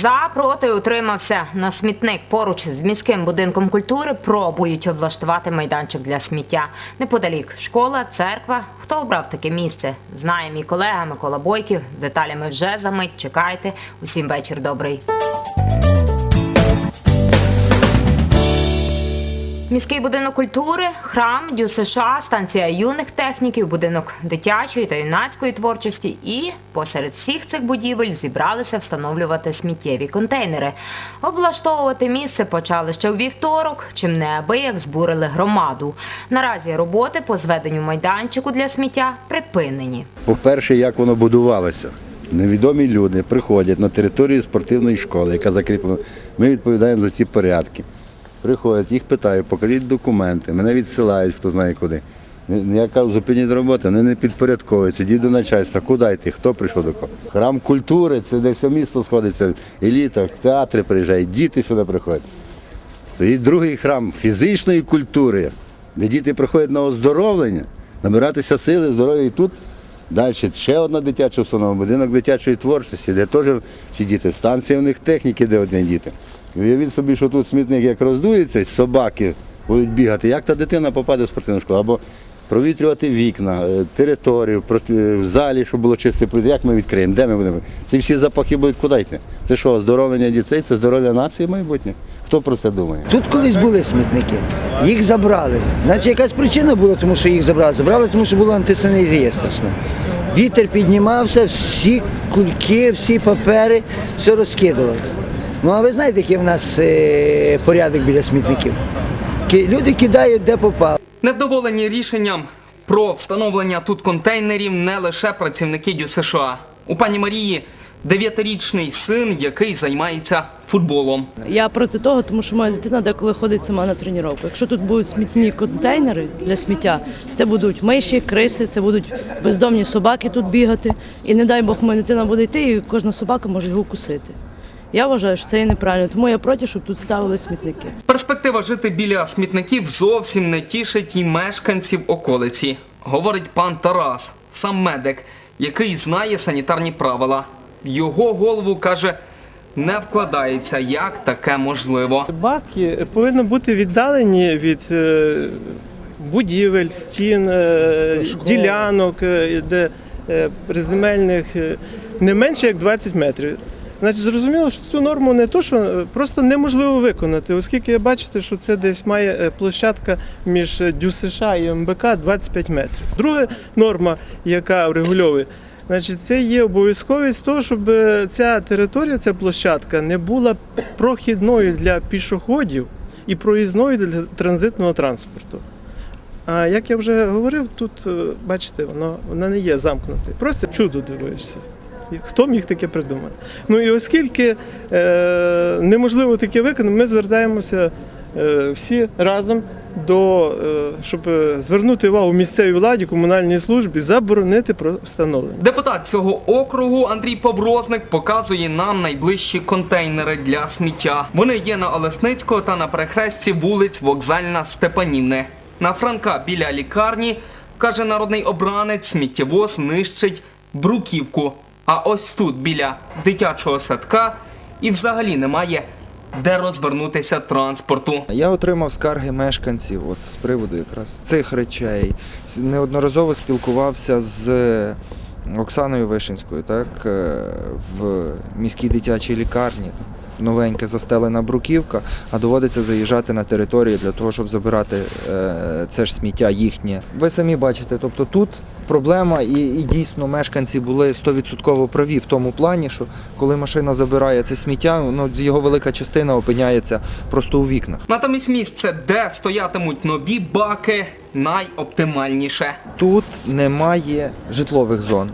За проти утримався на смітник поруч з міським будинком культури. Пробують облаштувати майданчик для сміття. Неподалік школа, церква. Хто обрав таке місце? Знає мій колега Микола Бойків. Деталями вже за мить. Чекайте. Усім вечір добрий. Міський будинок культури, храм, Дю США, станція юних техніків, будинок дитячої та юнацької творчості. І посеред всіх цих будівель зібралися встановлювати сміттєві контейнери. Облаштовувати місце почали ще у вівторок, чим неабияк збурили громаду. Наразі роботи по зведенню майданчику для сміття припинені. По-перше, як воно будувалося. Невідомі люди приходять на територію спортивної школи, яка закріплена. Ми відповідаємо за ці порядки. Приходять, їх питаю, покажіть документи, мене відсилають, хто знає куди. Я кажу, зупиніть роботу, вони не підпорядковуються, йдіть до начальства, куди йти, хто прийшов до кого. Храм культури, це де все місто сходиться, еліта, театри приїжджають, діти сюди приходять. Стоїть другий храм фізичної культури, де діти приходять на оздоровлення, набиратися сили, здоров'я. І тут далі ще одна дитяча установа, будинок дитячої творчості, де теж всі діти, станція у них техніки, де одні діти. Уявіть собі, що тут смітник як роздується, собаки будуть бігати, як та дитина попаде в спортивну школу. Або провітрювати вікна, е, територію, е, в залі, щоб було чисте повітря. Як ми відкриємо? Де ми будемо? Ці всі запахи будуть куди йти? Це що, оздоровлення дітей, це здоров'я нації майбутнє? Хто про це думає? Тут колись були смітники, їх забрали. Значить, якась причина була, тому що їх забрали. Забрали, тому що було антисанерія страшна. Вітер піднімався, всі кульки, всі папери, все розкидувалося. Ну а ви знаєте, який в нас е, порядок біля смітників? Ки- Люди кидають де попало. Невдоволені рішенням про встановлення тут контейнерів не лише працівники Дю США. У пані Марії дев'ятирічний син, який займається футболом. Я проти того, тому що моя дитина деколи ходить сама на тренування. Якщо тут будуть смітні контейнери для сміття, це будуть миші, криси, це будуть бездомні собаки тут бігати. І не дай Бог, моя дитина буде йти, і кожна собака може його кусити. Я вважаю, що це є неправильно, тому я проти, щоб тут ставили смітники. Перспектива жити біля смітників зовсім не тішить і мешканців околиці, говорить пан Тарас, сам медик, який знає санітарні правила. Його голову каже, не вкладається, як таке можливо. Баки повинні бути віддалені від е, будівель, стін, е, ділянок, е, де приземельних не менше як 20 метрів. Значить, зрозуміло, що цю норму не то, що е, просто неможливо виконати, оскільки бачите, що це десь має е, площадка між е, Дю США і МБК 25 метрів. Друга норма, яка врегульовує, значить, це є обов'язковість того, щоб ця територія, ця площадка не була прохідною для пішоходів і проїзною для транзитного транспорту. А як я вже говорив, тут бачите, воно, воно не є замкнуте. Просто чудо дивишся. Хто міг таке придумати? Ну і оскільки е, неможливо таке виконати, ми звертаємося е, всі разом до е, щоб е, звернути увагу місцевій владі, комунальній службі, заборонити про встановлення. Депутат цього округу Андрій Паврозник показує нам найближчі контейнери для сміття. Вони є на Олесницького та на перехресті вулиць Вокзальна Степанівни. На Франка біля лікарні, каже народний обранець, сміттєвоз нищить бруківку. А ось тут, біля дитячого садка, і взагалі немає де розвернутися транспорту. Я отримав скарги мешканців от, з приводу якраз цих речей. Неодноразово спілкувався з Оксаною Вишинською, так, е, в міській дитячій лікарні. Там Новенька застелена бруківка, а доводиться заїжджати на територію для того, щоб забирати е, це ж сміття їхнє. Ви самі бачите, тобто тут проблема, і, і дійсно мешканці були 100% праві в тому плані, що коли машина забирає це сміття, ну, його велика частина опиняється просто у вікнах. Натомість місце, де стоятимуть нові баки, найоптимальніше. Тут немає житлових зон.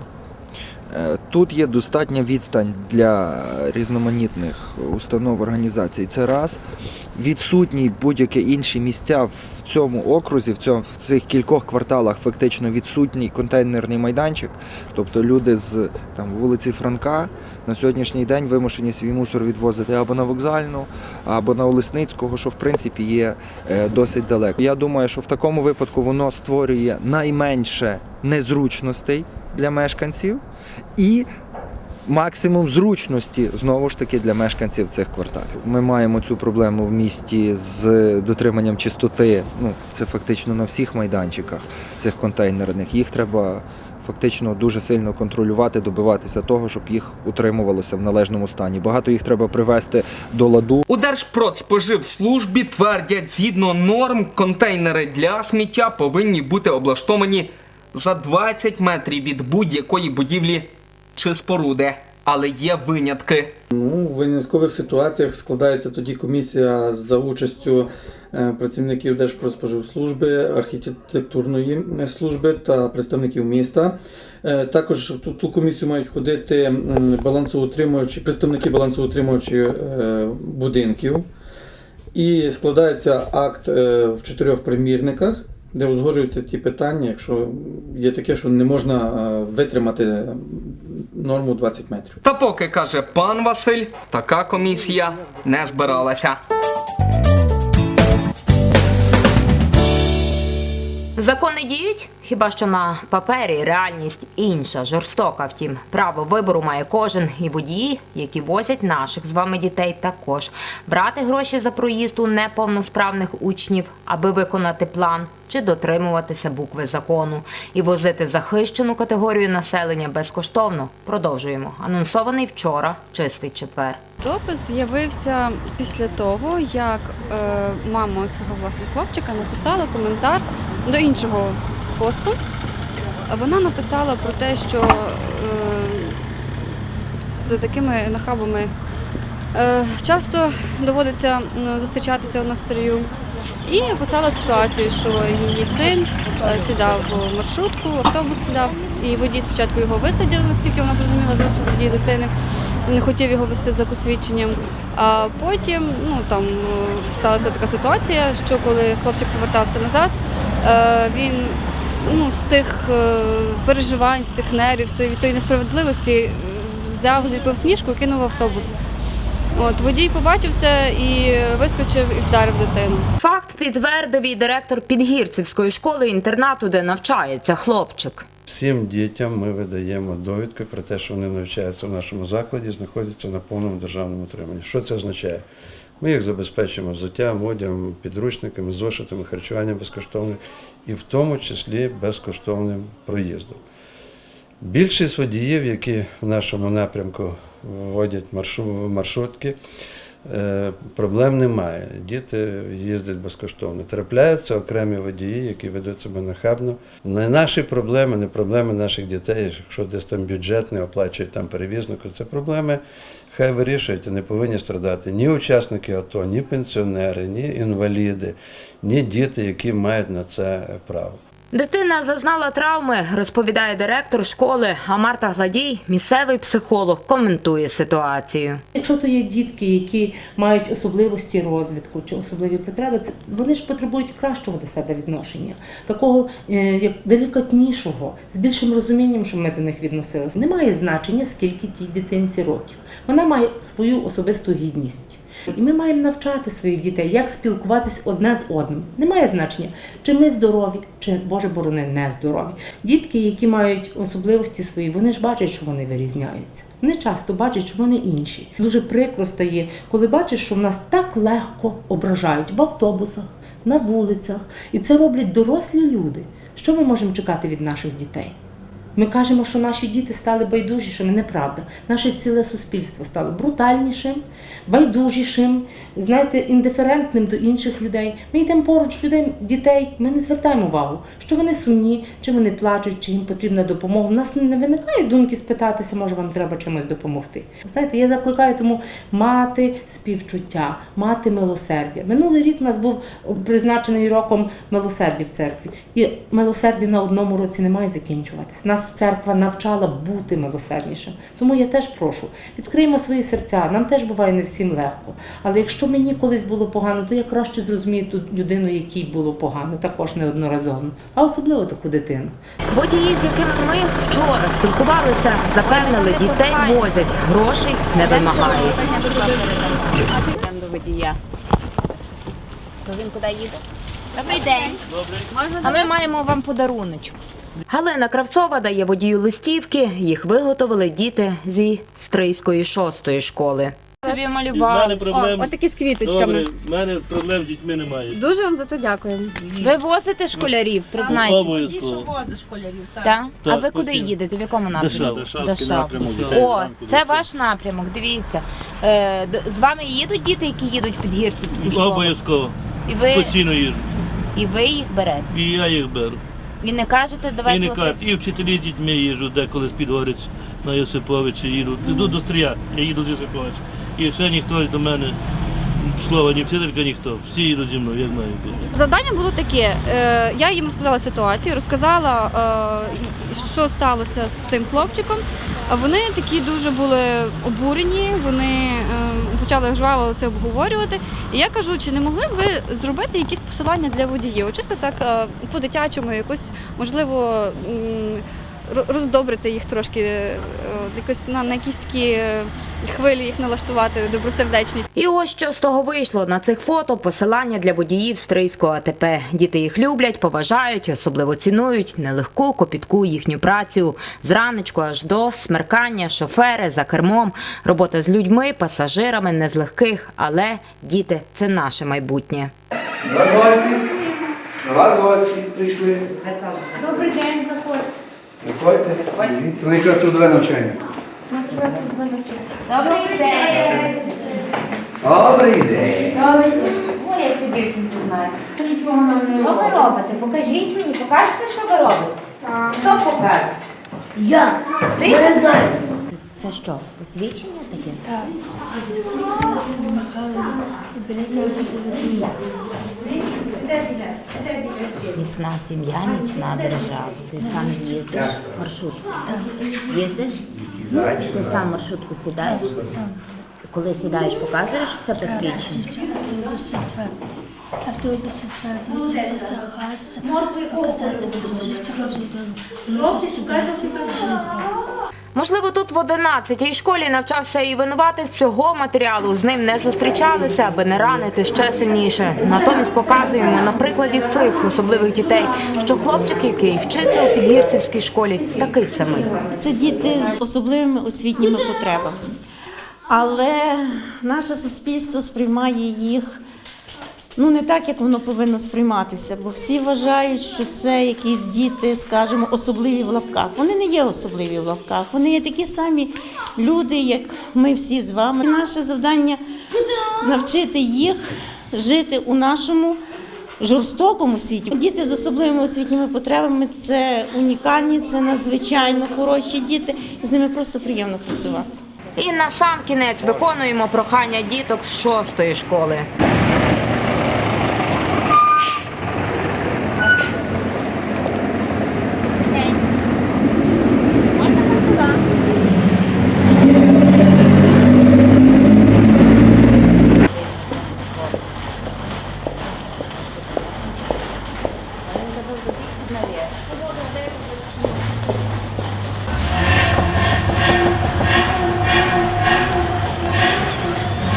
Е, Тут є достатня відстань для різноманітних установ організацій. Це раз. Відсутні будь-які інші місця в цьому окрузі, в, цьому, в цих кількох кварталах фактично відсутній контейнерний майданчик. Тобто люди з там, вулиці Франка на сьогоднішній день вимушені свій мусор відвозити або на вокзальну, або на Олесницького, що в принципі є е, досить далеко. Я думаю, що в такому випадку воно створює найменше незручностей для мешканців і максимум зручності знову ж таки для мешканців цих кварталів. Ми маємо цю проблему в місті з дотриманням чистоти. Ну це фактично на всіх майданчиках цих контейнерних. Їх треба фактично дуже сильно контролювати, добиватися того, щоб їх утримувалося в належному стані. Багато їх треба привести до ладу. У Держпродспоживслужбі твердять, згідно норм, контейнери для сміття повинні бути облаштовані за 20 метрів від будь-якої будівлі чи споруди. Але є винятки. Ну, в виняткових ситуаціях складається тоді комісія за участю е, працівників Держпродспоживслужби, архітектурної служби та представників міста. Е, Також в ту, ту комісію мають входити балансоутримувачі, представники балансоутримувачі е, будинків. І складається акт в чотирьох примірниках, де узгоджуються ті питання, якщо є таке, що не можна е, витримати норму 20 метрів. Та поки каже пан Василь, така комісія не збиралася. Закони діють? Хіба що на папері реальність інша, жорстока. Втім, право вибору має кожен і водії, які возять наших з вами дітей, також брати гроші за проїзд у неповносправних учнів, аби виконати план, чи дотримуватися букви закону і возити захищену категорію населення безкоштовно. Продовжуємо. Анонсований вчора чистий четвер. Допис з'явився після того, як е, мама цього власне хлопчика написала коментар до іншого посту. Вона написала про те, що е, з такими нахабами е, часто доводиться зустрічатися в настрою. І описала ситуацію, що її син е, сідав в маршрутку, автобус сідав, і водій спочатку його висадив, наскільки вона зрозуміла з розповіді дитини не хотів його вести за посвідченням. А потім ну, там сталася така ситуація, що коли хлопчик повертався назад, він ну, з тих е, переживань, з тих нервів, з тої, тої несправедливості е, взяв, зліпив сніжку і кинув в автобус. От, водій побачив це і вискочив і вдарив дитину. Факт підтвердив і директор Підгірцівської школи інтернату, де навчається хлопчик. Всім дітям ми видаємо довідку про те, що вони навчаються в нашому закладі, знаходяться на повному державному утриманні. Що це означає? Ми їх забезпечуємо взуттям, одягом, підручниками, зошитами, харчуванням безкоштовним і в тому числі безкоштовним проїздом. Більшість водіїв, які в нашому напрямку вводять маршрутки, проблем немає. Діти їздять безкоштовно. Трапляються окремі водії, які ведуть себе нахабно. Не наші проблеми, не проблеми наших дітей. Якщо десь там бюджет не оплачують там перевізнику, це проблеми. Хай вирішують, не повинні страдати ні учасники АТО, ні пенсіонери, ні інваліди, ні діти, які мають на це право. Дитина зазнала травми, розповідає директор школи, а Марта Гладій, місцевий психолог, коментує ситуацію. Якщо то є дітки, які мають особливості розвитку чи особливі потреби, вони ж потребують кращого до себе відношення, такого е, як делікатнішого, з більшим розумінням, щоб ми до них відносилися. Немає значення, скільки тій дитинці років. Вона має свою особисту гідність. І ми маємо навчати своїх дітей, як спілкуватись одне з одним. Немає значення, чи ми здорові, чи Боже борони не здорові. Дітки, які мають особливості свої, вони ж бачать, що вони вирізняються. Вони часто бачать, що вони інші. Дуже прикро стає, коли бачиш, що в нас так легко ображають в автобусах, на вулицях, і це роблять дорослі люди. Що ми можемо чекати від наших дітей? Ми кажемо, що наші діти стали байдужішими. Неправда. Наше ціле суспільство стало брутальнішим, байдужішим, знаєте, індиферентним до інших людей. Ми йдемо поруч людей, дітей, ми не звертаємо увагу, що вони сумні, чи вони плачуть, чи їм потрібна допомога. У нас не виникає думки спитатися, може вам треба чимось допомогти. Знаєте, я закликаю тому мати співчуття, мати милосердя. Минулий рік у нас був призначений роком милосердя в церкві. І милосердя на одному році не має закінчуватися. Нас церква навчала бути милосерднішим. Тому я теж прошу, відкриємо свої серця. Нам теж буває не всім легко. Але якщо мені колись було погано, то я краще зрозумію ту людину, якій було погано, також неодноразово, а особливо таку дитину. Водії, з якими ми вчора спілкувалися, запевнили, дітей возять, грошей не вимагають. Водія. То він куди їде? Добрий день. А ми маємо вам подаруночок. Галина Кравцова дає водію листівки. Їх виготовили діти зі Стрийської шостої школи. Собі малював. мене проблем. О, отакі з квіточками. Добре, в мене проблем з дітьми немає. Дуже вам за це дякуємо. Ви возите школярів, признайтесь. Обов'язково. Так? А Так, ви куди постійно. їдете? В якому напрямку? Дешав. До Шав. О, це ваш напрямок. Дивіться. Е, з вами їдуть діти, які їдуть під гірцівську школу? Обов'язково. І ви, Постійно їжу. і ви їх берете. І я їх беру. І не кажете, давай І не кажуть, і вчителі з дітьми їжу, деколи з Підгорець на Йосиповича їду. Іду до Стрия, я їду з Йосиповича. І ще ніхто до мене слова, ні вчителька, ніхто. Всі їдуть зі мною, має бути. Завдання було таке. е, Я їм розказала ситуацію, розказала, е, що сталося з тим хлопчиком. А Вони такі дуже були обурені, вони е, почали жваво це обговорювати. І я кажу, чи не могли б ви зробити якісь посилання для водіїв? Чисто так по-дитячому, якось можливо. Роздобрити їх трошки, е, якось на, на якісь такі е, хвилі їх налаштувати добросердечні. І ось що з того вийшло на цих фото посилання для водіїв Стрийського АТП. Діти їх люблять, поважають, особливо цінують нелегку копітку їхню працю. Зраночку аж до смеркання, шофери за кермом, робота з людьми, пасажирами не з легких, але діти це наше майбутнє. До вас гості. До вас гості прийшли. Добрий день. Заходьте. Дивіться, вони якраз трудове навчання. У нас просто два навчання. Добрий день! Добрий день. Ой, я цю дівчинку знаю. Нічого нам не Що ви робите? Покажіть мені, покажете, що ви робите? Хто покаже? Я. Ти? Я заяць. Це що, посвідчення таке? Так. Це Михайло. Буде Міцна сім'я, міцна держава. Ти сам їздиш маршрутку? Так. Їздиш? Ти сам маршрутку сідаєш? Коли сідаєш, показуєш це посвідчення? Автобуси два. Автобуси два. Загас. Показати посвідчення. Можна сідати. Можливо, тут в 11-й школі навчався і винуватець цього матеріалу. З ним не зустрічалися, аби не ранити ще сильніше. Натомість показуємо на прикладі цих особливих дітей, що хлопчик, який вчиться у підгірцівській школі, такий самий. Це діти з особливими освітніми потребами. Але наше суспільство сприймає їх ну, не так, як воно повинно сприйматися, бо всі вважають, що це якісь діти, скажімо, особливі в лапках. Вони не є особливі в лапках, вони є такі самі люди, як ми всі з вами. Наше завдання навчити їх жити у нашому жорстокому світі. Діти з особливими освітніми потребами це унікальні, це надзвичайно хороші діти, з ними просто приємно працювати. І на сам кінець виконуємо прохання діток з шостої школи.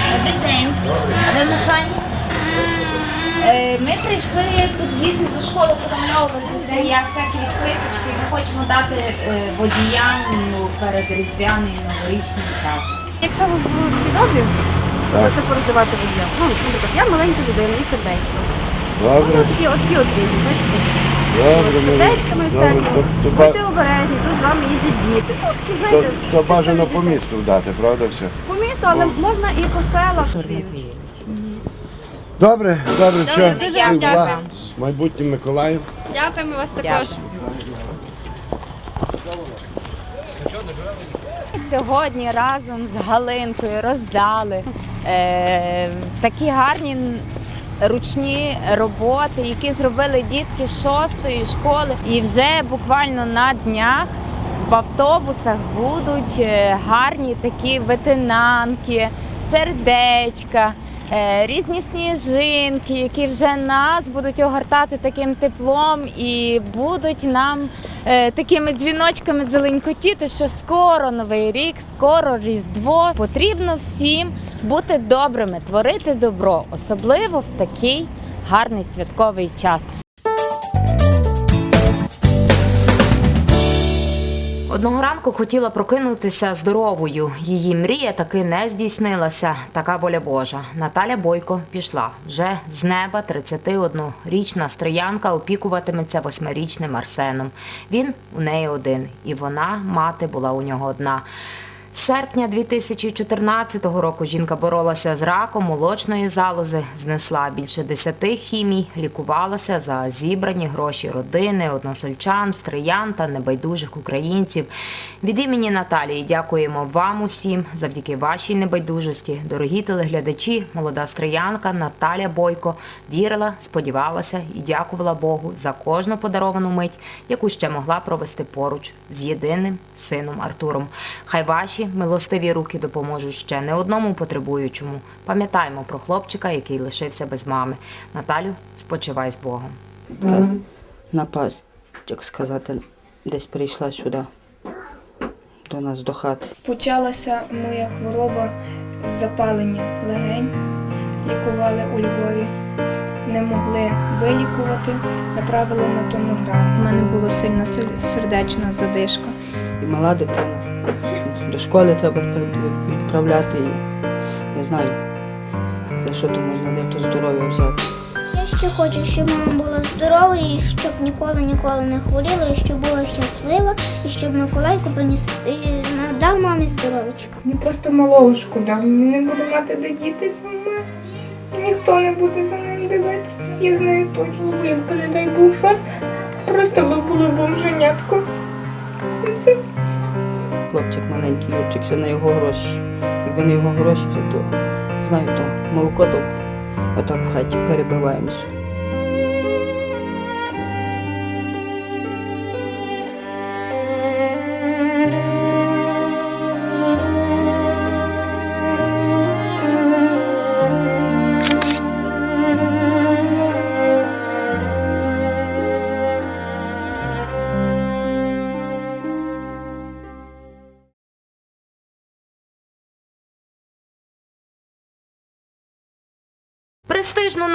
Добрий день. А ви механік? Е, Ми прийшли тут діти зі школи подамльовувалися, я всякі відкриточки. Ми хочемо дати е, водіям ну, перед різдвяний і новорічний час. Якщо ви будете добрі, можете пороздавати водіям. Ну, наприклад, я маленька людина і сердечко. Добре, Тут такі от от різні, бачите? добре, ми- Сердечками добре. всякі. То- то Будьте обережні, тут з вами їздять діти. Ну, такі, то- знаєте, То бажано по місту вдати, правда все? по місту, але можна і по селах. Добре, добре, все. дуже вам дякую. З майбутнім Миколаєм. Дякуємо вас також. Сьогодні разом з Галинкою роздали е, такі гарні ручні роботи, які зробили дітки шостої школи. І вже буквально на днях в автобусах будуть е, гарні такі ветенанки, сердечка. Е, Різні сніжинки, які вже нас будуть огортати таким теплом і будуть нам е, такими дзвіночками зеленькотіти, що скоро новий рік, скоро Різдво. Потрібно всім бути добрими, творити добро, особливо в такий гарний святковий час. Одного ранку хотіла прокинутися здоровою. Її мрія таки не здійснилася. Така воля Божа. Наталя Бойко пішла. Вже з неба 31-річна стриянка опікуватиметься восьмирічним Арсеном. Він у неї один, і вона, мати, була у нього одна. З серпня 2014 року жінка боролася з раком молочної залози, знесла більше десяти хімій, лікувалася за зібрані гроші родини, односельчан, стриян та небайдужих українців. Від імені Наталії дякуємо вам усім завдяки вашій небайдужості. Дорогі телеглядачі, молода стриянка Наталя Бойко вірила, сподівалася і дякувала Богу за кожну подаровану мить, яку ще могла провести поруч з єдиним сином Артуром. Хай ваші милостиві руки допоможуть ще не одному потребуючому. Пам'ятаємо про хлопчика, який лишився без мами. Наталю, спочивай з Богом. Така напасть, як сказати, десь прийшла сюди, до нас до хати. Почалася моя хвороба з запалення легень. Лікували у Львові. Не могли вилікувати, направили на томограму. У мене була сильна сердечна задишка. І мала дитина. До школи треба відправляти і не знаю, за що то можна де то здоров'я взяти. Я ще хочу, щоб мама була здорова і щоб ніколи ніколи не хворіла, і щоб була щаслива, і щоб Миколайко приніс і надав мамі здоров'ячка. Мені просто малого шкода. Не буду мати де дітися. Ніхто не буде за ним дивитися. Я знаю точно, бо не дай Бог щось. Просто би було бомженятко. І все. Хлопчик маленький, Юрчик, все на його гроші. Якби не його гроші, то знаю, то молоко то отак в хаті перебиваємося.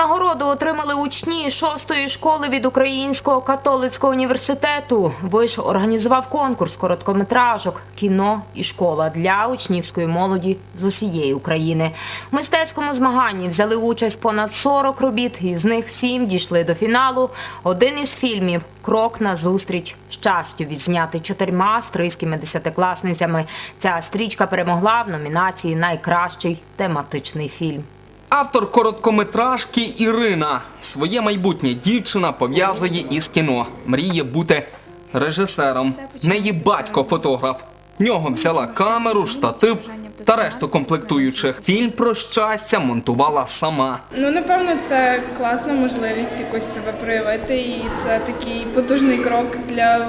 Нагороду отримали учні шостої школи від Українського католицького університету. Виш організував конкурс короткометражок, кіно і школа для учнівської молоді з усієї України. В мистецькому змаганні взяли участь понад 40 робіт, із них сім дійшли до фіналу. Один із фільмів Крок на зустріч щастю відзнятий чотирма стрийськими десятикласницями. Ця стрічка перемогла в номінації Найкращий тематичний фільм. Автор короткометражки Ірина. Своє майбутнє дівчина пов'язує із кіно. Мріє бути режисером. Неї батько фотограф. Нього взяла камеру, штатив та решту комплектуючих. Фільм про щастя монтувала сама. Ну, напевно, це класна можливість якось себе проявити, і це такий потужний крок для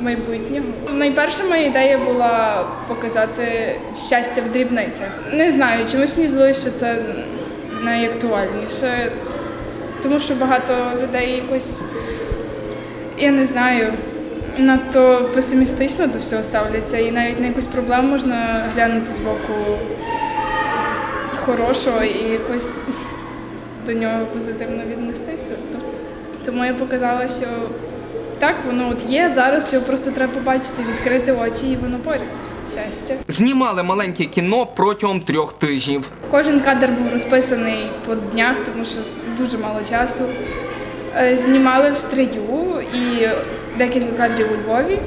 майбутнього. Найперша моя ідея була показати щастя в дрібницях. Не знаю, чомусь мені здалося, що це найактуальніше, тому що багато людей якось, я не знаю, надто песимістично до всього ставляться, і навіть на якусь проблему можна глянути з боку хорошого і якось до нього позитивно віднестися. Тому я показала, що так, воно от є, зараз його просто треба побачити, відкрити очі і воно поряд. Щастя. Знімали маленьке кіно протягом трьох тижнів. Кожен кадр був розписаний по днях, тому що дуже мало часу. Е, Знімали в стрию і декілька кадрів у Львові.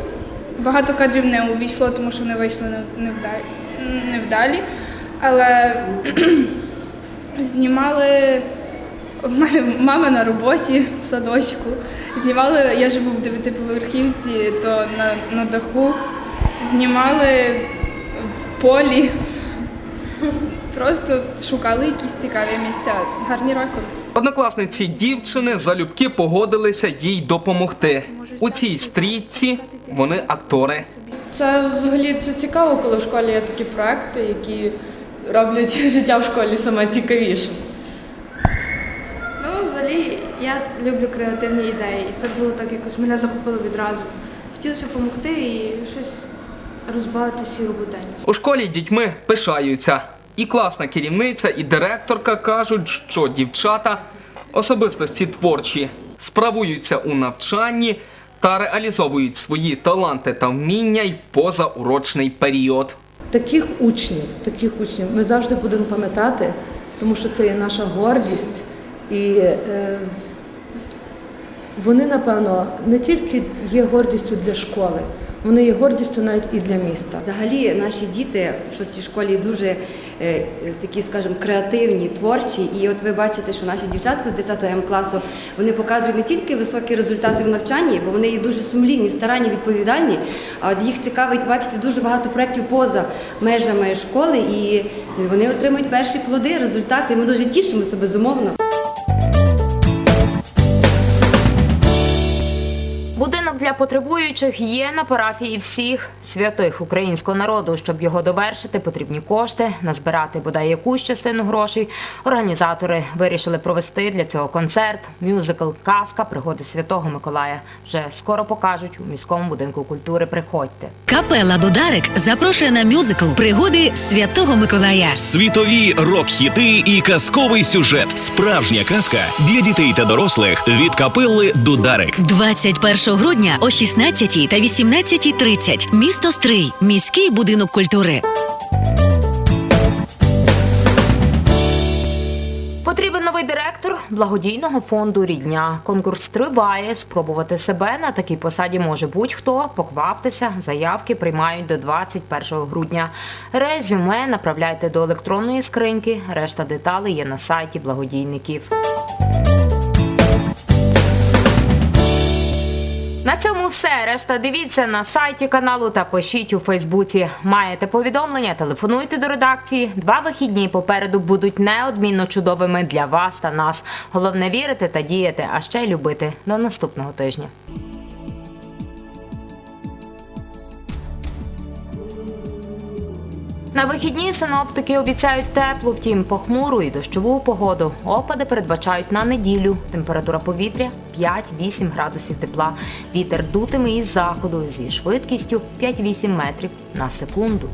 Багато кадрів не увійшло, тому що не вийшли невдалі. невдалі. Але знімали в мене мама на роботі в садочку. Знімали, я живу в дев'ятиповерхівці, то на, на даху. Знімали в полі. Просто шукали якісь цікаві місця, гарні ракурси. Однокласниці дівчини залюбки погодилися їй допомогти. У цій стрічці вони актори. Це взагалі це цікаво, коли в школі є такі проекти, які роблять життя в школі саме цікавішим. Ну, взагалі, я люблю креативні ідеї, і це було так якось мене захопило відразу. Хотілося допомогти і щось розбавити сіру буденність. У школі дітьми пишаються. І класна керівниця, і директорка кажуть, що дівчата Особистості творчі справуються у навчанні та реалізовують свої таланти та вміння й в позаурочний період. Таких учнів, таких учнів ми завжди будемо пам'ятати, тому що це є наша гордість. І е, вони, напевно, не тільки є гордістю для школи, вони є гордістю навіть і для міста. Взагалі наші діти в шостій школі дуже е, такі, скажімо, креативні, творчі. І от ви бачите, що наші дівчатки з 10 М класу вони показують не тільки високі результати в навчанні, бо вони є дуже сумлінні, старанні, відповідальні. А от їх цікавить бачити дуже багато проєктів поза межами школи, і вони отримують перші плоди, результати. Ми дуже тішимося безумовно. Потребуючих є на парафії всіх святих українського народу. Щоб його довершити, потрібні кошти, назбирати бодай якусь частину грошей. Організатори вирішили провести для цього концерт, мюзикл, казка, пригоди Святого Миколая. Вже скоро покажуть у міському будинку культури. Приходьте. Капела Дударик запрошує на мюзикл Пригоди Святого Миколая. Світові рок-хіти і казковий сюжет. Справжня казка для дітей та дорослих від капели Дударик. 21 грудня о 16 та 18.30. Місто Стрий. Міський будинок культури. Потрібен новий директор благодійного фонду Рідня. Конкурс триває. Спробувати себе на такій посаді може будь-хто. Покваптеся. Заявки приймають до 21 грудня. Резюме направляйте до електронної скриньки. Решта деталей є на сайті благодійників. На цьому все. Решта дивіться на сайті каналу та пишіть у Фейсбуці. Маєте повідомлення? Телефонуйте до редакції. Два вихідні попереду будуть неодмінно чудовими для вас та нас. Головне вірити та діяти, а ще й любити. До наступного тижня. На вихідні синоптики обіцяють теплу, втім похмуру і дощову погоду. Опади передбачають на неділю. Температура повітря 5-8 градусів тепла. Вітер дутиме із заходу зі швидкістю 5-8 метрів на секунду.